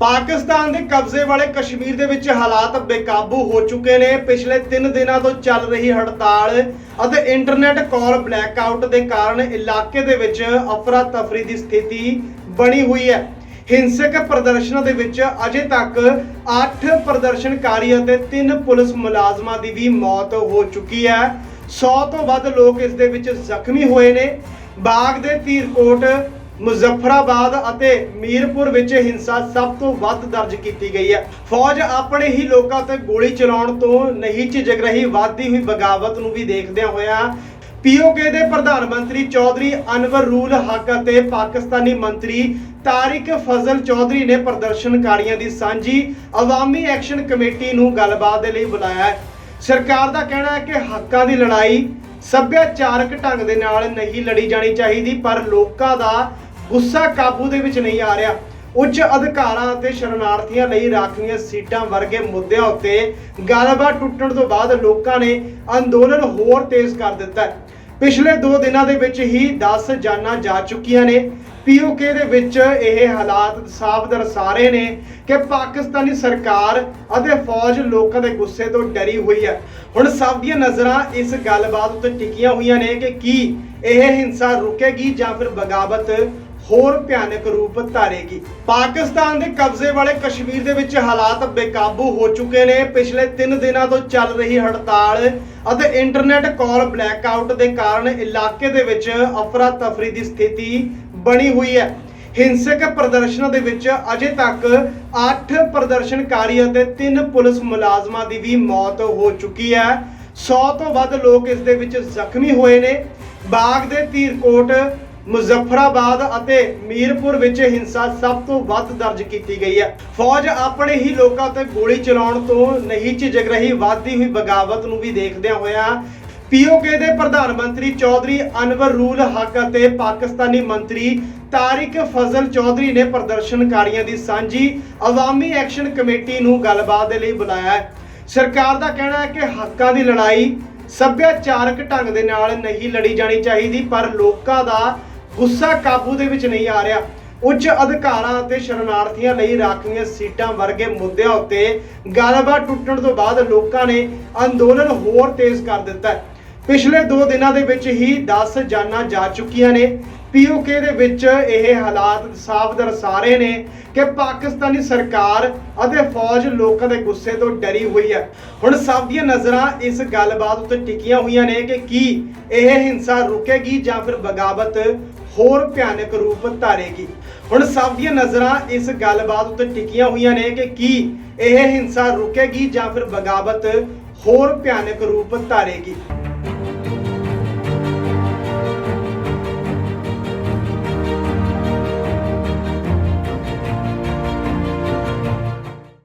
ਪਾਕਿਸਤਾਨ ਦੇ ਕਬਜ਼ੇ ਵਾਲੇ ਕਸ਼ਮੀਰ ਦੇ ਵਿੱਚ ਹਾਲਾਤ ਬੇਕਾਬੂ ਹੋ ਚੁੱਕੇ ਨੇ। ਪਿਛਲੇ 3 ਦਿਨਾਂ ਤੋਂ ਚੱਲ ਰਹੀ ਹੜਤਾਲ ਅਤੇ ਇੰਟਰਨੈਟ ਕਾਲ ਬਲੈਕਆਊਟ ਦੇ ਕਾਰਨ ਇਲਾਕੇ ਦੇ ਵਿੱਚ ਅਫਰਾ ਤਫਰੀ ਦੀ ਸਥਿਤੀ ਬਣੀ ਹੋਈ ਹੈ। ਹਿੰਸਕ ਪ੍ਰਦਰਸ਼ਨਾਂ ਦੇ ਵਿੱਚ ਅਜੇ ਤੱਕ 8 ਪ੍ਰਦਰਸ਼ਨਕਾਰੀ ਅਤੇ 3 ਪੁਲਿਸ ਮੁਲਾਜ਼ਮਾਂ ਦੀ ਵੀ ਮੌਤ ਹੋ ਚੁੱਕੀ ਹੈ। 100 ਤੋਂ ਵੱਧ ਲੋਕ ਇਸ ਦੇ ਵਿੱਚ ਜ਼ਖਮੀ ਹੋਏ ਨੇ। ਬਾਗ ਦੇ ਧੀਰਕੋਟ ਮੁਜ਼ੱਫਰਾਬਾਦ ਅਤੇ ਮੀਰਪੁਰ ਵਿੱਚ ਹਿੰਸਾ ਸਭ ਤੋਂ ਵੱਧ ਦਰਜ ਕੀਤੀ ਗਈ ਹੈ। ਫੌਜ ਆਪਣੇ ਹੀ ਲੋਕਾਂ ਤੇ ਗੋਲੀ ਚਲਾਉਣ ਤੋਂ ਨਹੀਂ ਝਿਜਕ ਰਹੀ ਵਧਦੀ ਹੋਈ ਬਗਾਵਤ ਨੂੰ ਵੀ ਦੇਖਦਿਆਂ ਹੋਇਆਂ ਪੀਓਕੇ ਦੇ ਪ੍ਰਧਾਨ ਮੰਤਰੀ ਚੌਧਰੀ ਅਨਵਰ ਰੂਲ ਹੱਕ ਅਤੇ ਪਾਕਿਸਤਾਨੀ ਮੰਤਰੀ ਤਾਰਿਕ ਫਜ਼ਲ ਚੌਧਰੀ ਨੇ ਪ੍ਰਦਰਸ਼ਨਕਾਰੀਆਂ ਦੀ ਸਾਂਝੀ ਅਵਾਮੀ ਐਕਸ਼ਨ ਕਮੇਟੀ ਨੂੰ ਗੱਲਬਾਤ ਦੇ ਲਈ ਬੁਲਾਇਆ ਹੈ। ਸਰਕਾਰ ਦਾ ਕਹਿਣਾ ਹੈ ਕਿ ਹੱਕਾਂ ਦੀ ਲੜਾਈ ਸੱਭਿਆਚਾਰਕ ਢੰਗ ਦੇ ਨਾਲ ਨਹੀਂ ਲੜੀ ਜਾਣੀ ਚਾਹੀਦੀ, ਪਰ ਲੋਕਾਂ ਦਾ ਗੁੱਸਾ ਕਾਬੂ ਦੇ ਵਿੱਚ ਨਹੀਂ ਆ ਰਿਹਾ। ਉੱਚ ਅਧਿਕਾਰਾਂ ਅਤੇ ਸ਼ਰਨਾਰਥੀਆਂ ਲਈ ਰਾਖਵੀਆਂ ਸੀਟਾਂ ਵਰਗੇ ਮੁੱਦਿਆਂ ਉੱਤੇ ਗੱਲਬਾਤ ਟੁੱਟਣ ਤੋਂ ਬਾਅਦ ਲੋਕਾਂ ਨੇ ਅੰਦੋਲਨ ਹੋਰ ਤੇਜ਼ ਕਰ ਦਿੱਤਾ ਹੈ। ਪਿਛਲੇ 2 ਦਿਨਾਂ ਦੇ ਵਿੱਚ ਹੀ 10 ਜਾਨਾਂ ਜਾ ਚੁੱਕੀਆਂ ਨੇ। ਪੀਓਕੇ ਦੇ ਵਿੱਚ ਇਹ ਹਾਲਾਤ ਸਾਫ਼ ਦਰਸਾ ਰਹੇ ਨੇ ਕਿ ਪਾਕਿਸਤਾਨੀ ਸਰਕਾਰ ਅਤੇ ਫੌਜ ਲੋਕਾਂ ਦੇ ਗੁੱਸੇ ਤੋਂ ਡਰੀ ਹੋਈ ਹੈ। ਹੁਣ ਸਭ ਦੀਆਂ ਨਜ਼ਰਾਂ ਇਸ ਗੱਲਬਾਤ ਉੱਤੇ ਟਿਕੀਆਂ ਹੋਈਆਂ ਨੇ ਕਿ ਕੀ ਇਹ ਹਿੰਸਾ ਰੁਕੇਗੀ ਜਾਂ ਫਿਰ ਬਗਾਵਤ ਹੋਰ ਭਿਆਨਕ ਰੂਪ ਧਾਰੇਗੀ। ਪਾਕਿਸਤਾਨ ਦੇ ਕਬਜ਼ੇ ਵਾਲੇ ਕਸ਼ਮੀਰ ਦੇ ਵਿੱਚ ਹਾਲਾਤ ਬੇਕਾਬੂ ਹੋ ਚੁੱਕੇ ਨੇ। ਪਿਛਲੇ 3 ਦਿਨਾਂ ਤੋਂ ਚੱਲ ਰਹੀ ਹੜਤਾਲ ਅਤੇ ਇੰਟਰਨੈਟ ਕਾਲ ਬਲੈਕਆਊਟ ਦੇ ਕਾਰਨ ਇਲਾਕੇ ਦੇ ਵਿੱਚ ਅਫਰਾ ਤਫਰੀ ਦੀ ਸਥਿਤੀ ਬਣੀ ਹੋਈ ਹੈ। ਹਿੰਸਕ ਪ੍ਰਦਰਸ਼ਨਾਂ ਦੇ ਵਿੱਚ ਅਜੇ ਤੱਕ 8 ਪ੍ਰਦਰਸ਼ਨਕਾਰੀ ਅਤੇ 3 ਪੁਲਿਸ ਮੁਲਾਜ਼ਮਾਂ ਦੀ ਵੀ ਮੌਤ ਹੋ ਚੁੱਕੀ ਹੈ। 100 ਤੋਂ ਵੱਧ ਲੋਕ ਇਸ ਦੇ ਵਿੱਚ ਜ਼ਖਮੀ ਹੋਏ ਨੇ। ਬਾਗ ਦੇ ਧੀਰਕੋਟ ਮੁਜ਼ੱਫਰਾਬਾਦ ਅਤੇ ਮੀਰਪੁਰ ਵਿੱਚ ਹਿੰਸਾ ਸਭ ਤੋਂ ਵੱਧ ਦਰਜ ਕੀਤੀ ਗਈ ਹੈ। ਫੌਜ ਆਪਣੇ ਹੀ ਲੋਕਾਂ ਤੇ ਗੋਲੀ ਚਲਾਉਣ ਤੋਂ ਨਹੀਂ ਝਿਜਕ ਰਹੀ, ਵਧਦੀ ਹੋਈ ਬਗਾਵਤ ਨੂੰ ਵੀ ਦੇਖਦਿਆਂ ਹੋਇਆਂ ਪੀਓਕੇ ਦੇ ਪ੍ਰਧਾਨ ਮੰਤਰੀ ਚੌਧਰੀ ਅਨਵਰ ਰੂਲ ਹੱਕ ਅਤੇ ਪਾਕਿਸਤਾਨੀ ਮੰਤਰੀ ਤਾਰਿਕ ਫਜ਼ਲ ਚੌਧਰੀ ਨੇ ਪ੍ਰਦਰਸ਼ਨਕਾਰੀਆਂ ਦੀ ਸਾਂਝੀ ਅਵਾਮੀ ਐਕਸ਼ਨ ਕਮੇਟੀ ਨੂੰ ਗੱਲਬਾਤ ਦੇ ਲਈ ਬੁਲਾਇਆ ਹੈ। ਸਰਕਾਰ ਦਾ ਕਹਿਣਾ ਹੈ ਕਿ ਹੱਕਾਂ ਦੀ ਲੜਾਈ ਸੱਭਿਆਚਾਰਕ ਢੰਗ ਦੇ ਨਾਲ ਨਹੀਂ ਲੜੀ ਜਾਣੀ ਚਾਹੀਦੀ, ਪਰ ਲੋਕਾਂ ਦਾ ਗੁੱਸਾ ਕਾਬੂ ਦੇ ਵਿੱਚ ਨਹੀਂ ਆ ਰਿਹਾ। ਉੱਚ ਅਧਿਕਾਰਾਂ ਅਤੇ ਸ਼ਰਨਾਰਥੀਆਂ ਲਈ ਰਾਖਵੀਆਂ ਸੀਟਾਂ ਵਰਗੇ ਮੁੱਦਿਆਂ ਉੱਤੇ ਗੱਲਬਾਤ ਟੁੱਟਣ ਤੋਂ ਬਾਅਦ ਲੋਕਾਂ ਨੇ ਅੰਦੋਲਨ ਹੋਰ ਤੇਜ਼ ਕਰ ਦਿੱਤਾ ਹੈ। ਪਿਛਲੇ 2 ਦਿਨਾਂ ਦੇ ਵਿੱਚ ਹੀ 10 ਜਾਨਾਂ ਜਾ ਚੁੱਕੀਆਂ ਨੇ। ਪੀਓਕੇ ਦੇ ਵਿੱਚ ਇਹ ਹਾਲਾਤ ਸਾਫ਼ ਦਰਸਾ ਰਹੇ ਨੇ ਕਿ ਪਾਕਿਸਤਾਨੀ ਸਰਕਾਰ ਅਤੇ ਫੌਜ ਲੋਕਾਂ ਦੇ ਗੁੱਸੇ ਤੋਂ ਡਰੀ ਹੋਈ ਹੈ। ਹੁਣ ਸਭ ਦੀਆਂ ਨਜ਼ਰਾਂ ਇਸ ਗੱਲਬਾਤ ਉੱਤੇ ਟਿਕੀਆਂ ਹੋਈਆਂ ਨੇ ਕਿ ਕੀ ਇਹ ਹਿੰਸਾ ਰੁਕੇਗੀ ਜਾਂ ਫਿਰ ਬਗਾਵਤ ਹੋਰ ਭਿਆਨਕ ਰੂਪ ਧਾਰੇਗੀ। ਹੁਣ ਸਭ ਦੀਆਂ ਨਜ਼ਰਾਂ ਇਸ ਗੱਲਬਾਤ ਉੱਤੇ ਟਿਕੀਆਂ ਹੋਈਆਂ ਨੇ ਕਿ ਕੀ ਇਹ ਹਿੰਸਾ ਰੁਕੇਗੀ ਜਾਂ ਫਿਰ ਬਗਾਵਤ ਹੋਰ ਭਿਆਨਕ ਰੂਪ ਧਾਰੇਗੀ।